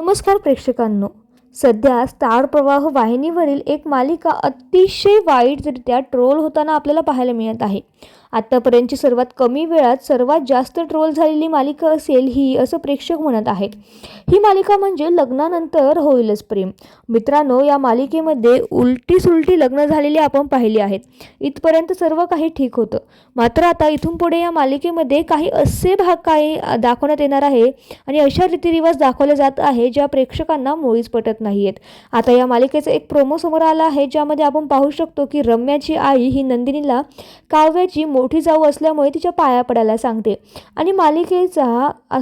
नमस्कार प्रेक्षकांनो. सध्या स्टार प्रवाह वाहिनीवरील एक मालिका अतिशय वाईटरित्या ट्रोल होताना आपल्याला पाहायला मिळत आहे. आत्तापर्यंतची सर्वात कमी वेळात सर्वात जास्त ट्रोल झालेली मालिका असेल ही असं प्रेक्षक म्हणत आहेत. ही मालिका म्हणजे लग्नानंतर होईलच प्रेम. मित्रांनो या मालिकेमध्ये उलटी सुलटी लग्न झालेली आपण पाहिली आहेत. इथपर्यंत सर्व काही ठीक होतं. मात्र आता इथून पुढे या मालिकेमध्ये काही असे भाग काही दाखवण्यात येणार आहे आणि अशा रीतिरिवाज दाखवले जात आहे ज्या प्रेक्षकांना मुळीच पटत नाही आहेत आता या मालिकेचा एक प्रोमो समोर आला आहे ज्यामध्ये आपण पाहू शकतो की रम्याची आई ही नंदिनीला काव्याची मोठी जाऊ असल्यामुळे तिच्या पाया पडायला सांगते. आणि मालिकेचा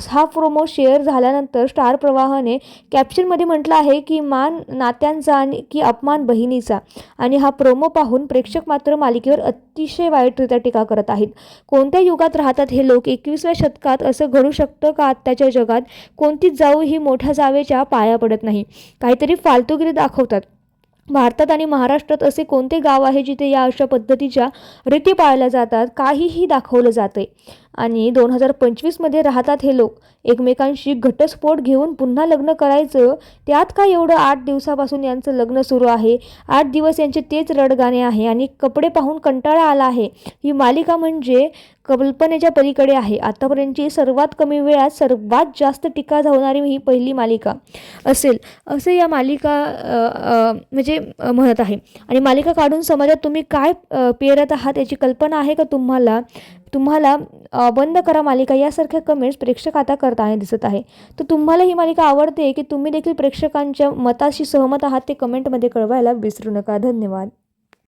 हा प्रोमो शेअर झाल्यानंतर स्टार प्रवाहाने कॅप्शनमध्ये म्हटलं आहे की मान नात्यांचा आणि की अपमान बहिणीचा. आणि हा प्रोमो पाहून प्रेक्षक मात्र मालिकेवर अतिशय वाईटरित्या टीका करत आहेत. कोणत्या युगात राहतात हे लोक? एकवीसव्या शतकात असं घडू शकतं का? आत्ताच्या जगात कोणतीच जाऊ ही मोठ्या जावेच्या पाया पडत नाही. काहीतरी फालतूगिरी दाखवतात. भारतात आणि महाराष्ट्रात असे कोणते गाव आहे जिथे या अशा पद्धतीच्या रीती पाळल्या जातात? काहीही दाखवलं जाते आणि दोन हजार पंचवीसमध्ये राहतात हे लोक. एकमेकांशी घटस्फोट घेऊन पुन्हा लग्न करायचं त्यात काय एवढं आठ दिवसापासून यांचं लग्न सुरू आहे? आठ दिवस यांचे तेच रडगाणे आहे आणि कपडे पाहून कंटाळा आला आहे. ही मालिका म्हणजे कल्पनेच्या पलीकडे आहे. आतापर्यंतची सर्वात कमी वेळात सर्वात जास्त टीका धावणारी ही पहिली मालिका असेल. असे या मालिका म्हणजे म्हणत आहे. आणि मालिका काढून समाजात तुम्ही काय पेरत आहात याची कल्पना आहे का तुम्हाला? तुम्हाला बंद करा मालिका. यासारख्या कमेंट्स प्रेक्षक आता करताना दिसत आहे. तर तुम्हाला ही मालिका आवडते की तुम्ही देखील प्रेक्षकांच्या मताशी सहमत आहात ते कमेंटमध्ये कळवायला विसरू नका. धन्यवाद.